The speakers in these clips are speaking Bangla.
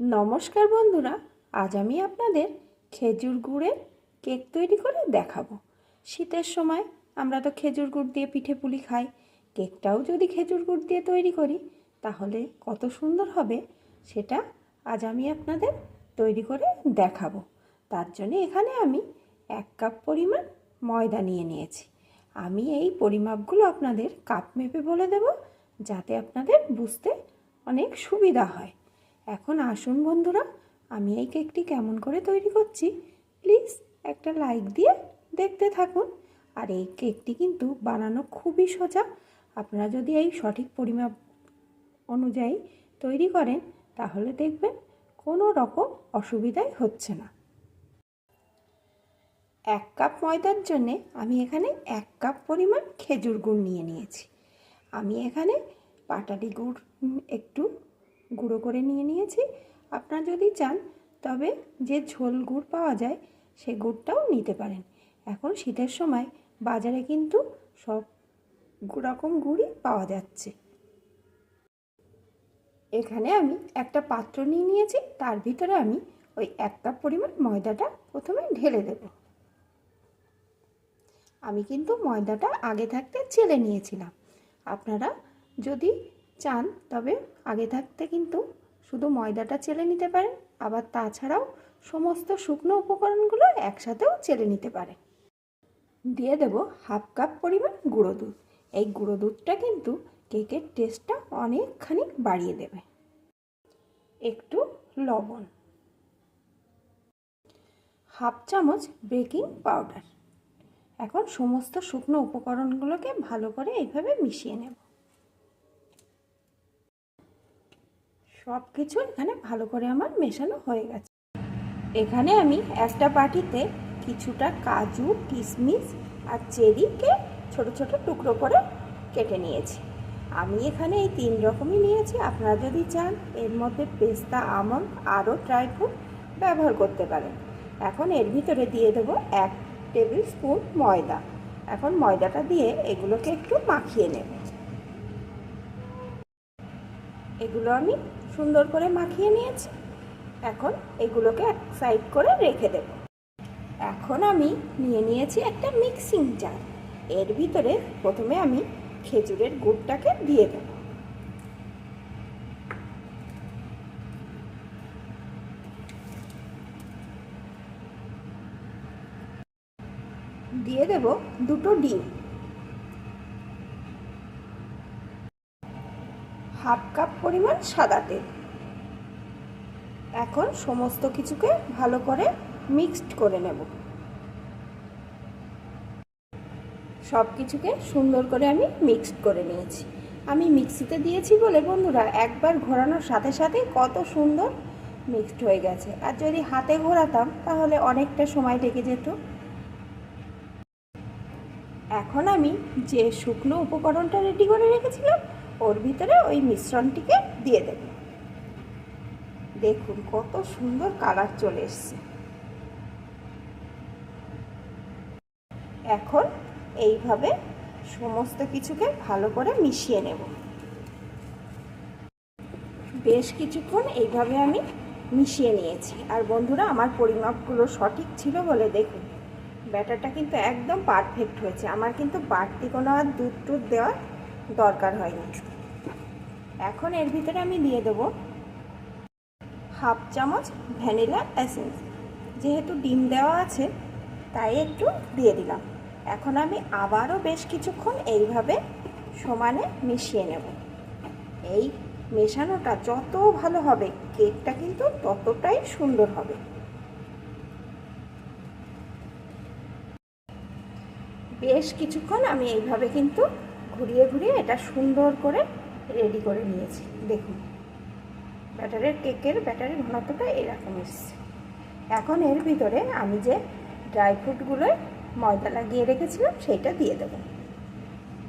নমস্কার বন্ধুরা, আজ আমি আপনাদের খেজুর গুড়ের কেক তৈরি করে দেখাবো। শীতের সময় আমরা তো খেজুর গুড় দিয়ে পিঠে পুলি খাই। কেকটাও যদি খেজুর গুড় দিয়ে তৈরি করি, তাহলে কত সুন্দর হবে সেটা আজ আমি আপনাদের তৈরি করে দেখাবো। তার জন্য এখানে আমি এক কাপ পরিমাণ ময়দা নিয়ে নিয়েছি। আমি এই পরিমাপগুলো আপনাদের কাপ মেপে বলে দেব, যাতে আপনাদের বুঝতে অনেক সুবিধা হয়। এখন আসুন বন্ধুরা, আমি এই কেকটি কেমন করে তৈরি করছি। প্লিজ একটা লাইক দিয়ে দেখতে থাকুন। আর এই কেকটি কিন্তু বানানো খুবই সোজা। আপনারা যদি এই সঠিক পরিমাপ অনুযায়ী তৈরি করেন, তাহলে দেখবেন কোনো রকম অসুবিধাই হচ্ছে না। এক কাপ ময়দার জন্যে আমি এখানে এক কাপ পরিমাণ খেজুর গুড় নিয়ে নিয়েছি। আমি এখানে পাটালি গুড় একটু গুঁড়ো করে নিয়ে নিয়েছি। আপনারা যদি চান, তবে যে ঝোল গুড় পাওয়া যায়, সে গুড়টাও নিতে পারেন। এখন শীতের সময় বাজারে কিন্তু সব রকম গুড়ই পাওয়া যাচ্ছে। এখানে আমি একটা পাত্র নিয়ে নিয়েছি, তার ভিতরে আমি ওই এক কাপ পরিমাণ ময়দাটা প্রথমে ঢেলে দেব। আমি কিন্তু ময়দাটা আগে থাকতে চেলে নিয়েছিলাম। আপনারা যদি চান, তবে আগে থাকতে কিন্তু শুধু ময়দাটা চেলে নিতে পারেন, আবার তাছাড়াও সমস্ত শুকনো উপকরণগুলো একসাথেও চেলে নিতে পারেন। দিয়ে দেব হাফ কাপ পরিমাণ গুঁড়ো দুধ। এই গুঁড়ো দুধটা কিন্তু কেকের টেস্টটা অনেকখানি বাড়িয়ে দেবে। একটু লবণ। হাফ চামচ বেকিং পাউডার। এখন সমস্ত শুকনো উপকরণগুলোকে ভালো করে এইভাবে মিশিয়ে নেব। সব কিছু এখানে ভালো করে আমার মেশানো হয়ে গেছে। এখানে আমি একটা বাটিতে কিছুটা কাজু কিশমিশ আর চেরিকে ছোট ছোট টুকরো করে কেটে নিয়েছি। আমি এখানে এই তিন রকমই নিয়েছি। আপনারা যদি চান, এর মধ্যে পেস্তা, আমন্ড আরও ড্রাই ফ্রুট ব্যবহার করতে পারেন। এখন এর ভিতরে দিয়ে দেবো এক টেবিল স্পুন ময়দা। এখন ময়দাটা দিয়ে এগুলোকে একটু মাখিয়ে নেব। এগুলো আমি সুন্দর করে মাখিয়ে নিয়েছি। এখন এগুলোকে এক সাইড করে রেখে দেব। এখন আমি নিয়ে নিয়েছি একটা মিক্সিং জার। এর ভিতরে প্রথমে আমি খেজুরের গুড়টাকে দিয়ে দেব। দিয়ে দেব দুটো ডিম। হাফ কাপ পরিমাণ সাদা তেল। এখন সমস্ত কিছুকে ভালো করে মিক্সড করে নেব। সব কিছুকে সুন্দর করে আমি মিক্সড করে নিয়েছি। আমি মিক্সিতে দিয়েছি বলে, বন্ধুরা, একবার ঘোরানোর সাথে সাথে কত সুন্দর মিক্সড হয়ে গেছে। আর যদি হাতে ঘোরাতাম, তাহলে অনেকটা সময় লেগে যেত। এখন আমি যে শুকনো উপকরণটা রেডি করে রেখেছিলাম ওর ভিতরে ওই মিশ্রণটিকে দিয়ে দেব। দেখুন কত সুন্দর কালার চলে এসছে। এখন এইভাবে সমস্ত কিছুকে ভালো করে মিশিয়ে নেব। বেশ কিছুক্ষণ এইভাবে আমি মিশিয়ে নিয়েছি। আর বন্ধুরা, আমার পরিমাপগুলো সঠিক ছিল বলে দেখুন। ব্যাটারটা কিন্তু একদম পারফেক্ট হয়েছে। আমার কিন্তু বাড়তি কোনো আর দুধ টুধ দেওয়ার দরকার হয়নি। এখন এর ভিতরে আমি দিয়ে দেব হাফ চামচ ভ্যানিলা এসেন্স। যেহেতু ডিম দেওয়া আছে, তাই একটু দিয়ে দিলাম। এখন আমি আবারও বেশ কিছুক্ষণ এইভাবে সমানে মিশিয়ে নেব। এই মেশানোটা যত ভালো হবে, কেকটা কিন্তু ততটাই সুন্দর হবে। বেশ কিছুক্ষণ আমি এইভাবে কিন্তু ঘুরিয়ে ঘুরিয়ে এটা সুন্দর করে রেডি করে নিয়েছি। দেখুন, ব্যাটারের কেকের, ব্যাটারের ঘনত্বটা এরকম এসছে। এখন এর ভিতরে আমি যে ড্রাই ফ্রুটগুলোয় ময়দা লাগিয়ে রেখেছিলাম, সেইটা দিয়ে দেবো।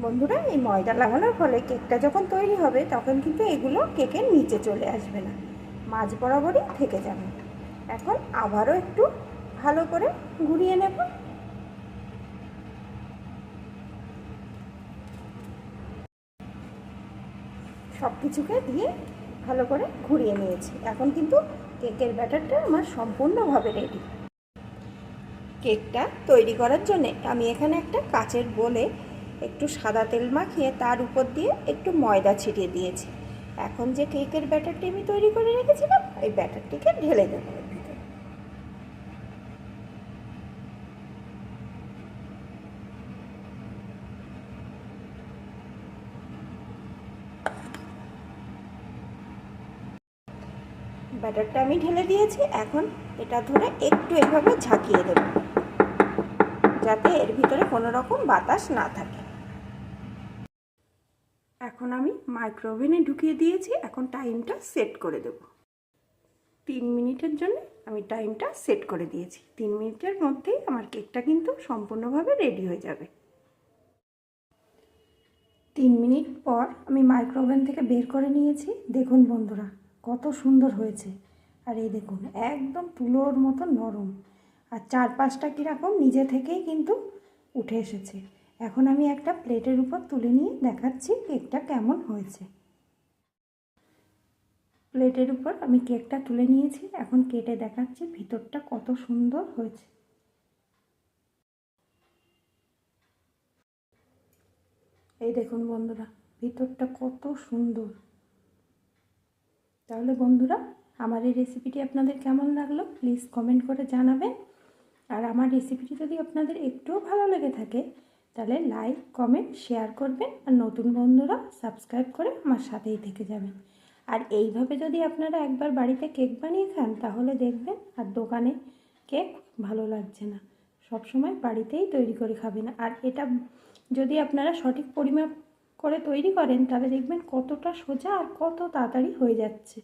বন্ধুরা, এই ময়দা লাগানোর ফলে কেকটা যখন তৈরি হবে, তখন কিন্তু এগুলো কেকের নিচে চলে আসবে না, মাঝ বরাবরই থেকে যাবে। এখন আবারও একটু ভালো করে ঘুরিয়ে নেব। সব কিছুকে দিয়ে ভালো করে ঘুরিয়ে নিয়েছি। এখন কিন্তু কেকের ব্যাটারটা আমার সম্পূর্ণভাবে রেডি কেকটা তৈরি করার জন্যে আমি এখানে একটা কাচের বলে একটু সাদা তেল মাখিয়ে তার উপর দিয়ে একটু ময়দা ছিটিয়ে দিয়েছি। এখন যে কেকের ব্যাটারটি আমি তৈরি করে রেখেছিলাম, এই ব্যাটারটিকে ঢেলে দেবো এর ভিতরে। ব্যাটারটা আমি ঢেলে দিয়েছি, এখন এটা ধরে একটু এভাবে ঝাঁকিয়ে দেব, যাতে এর ভিতরে কোনো রকম বাতাস না থাকে। এখন আমি মাইক্রোওভেনে ঢুকিয়ে দিয়েছি, এখন টাইমটা সেট করে দেব। তিন মিনিটের জন্য আমি টাইমটা সেট করে দিয়েছি। তিন মিনিটের মধ্যেই আমার কেকটা কিন্তু সম্পূর্ণভাবে রেডি হয়ে যাবে। তিন মিনিট পর আমি মাইক্রোওভেন থেকে বের করে নিয়েছি। দেখুন বন্ধুরা কত সুন্দর হয়েছে। আর এই দেখুন, একদম তুলোর মতো নরম। আর চারপাশটা কীরকম নিজে থেকেই কিন্তু উঠে এসেছে। এখন আমি একটা প্লেটের উপর তুলে নিয়ে দেখাচ্ছি কেকটা কেমন হয়েছে। প্লেটের উপর আমি কেকটা তুলে নিয়েছি। এখন কেটে দেখাচ্ছি ভিতরটা কত সুন্দর হয়েছে। এই দেখুন বন্ধুরা, ভিতরটা কত সুন্দর। তাহলে বন্ধুরা, আমার এই রেসিপিটি আপনাদের কেমন লাগল? প্লিজ কমেন্ট করে জানাবেন। আর আমার রেসিপিটি যদি আপনাদের একটুও ভালো লেগে থাকে, তাহলে লাইক কমেন্ট শেয়ার করবেন। আর নতুন বন্ধুরা সাবস্ক্রাইব করে আমার সাথেই থেকে যাবেন। আর এইভাবে যদি আপনারা একবার বাড়িতে কেক বানিয়ে খান, তাহলে দেখবেন আর দোকানে কেক ভালো লাগছে না। সব সময় বাড়িতেই তৈরি করে খাবেন। আর এটা যদি আপনারা সঠিক পরিমাপ করে তৈরি করেন তাহলে দেখবেন কতটা সোজা আর কত তাড়াতাড়ি হয়ে যাচ্ছে।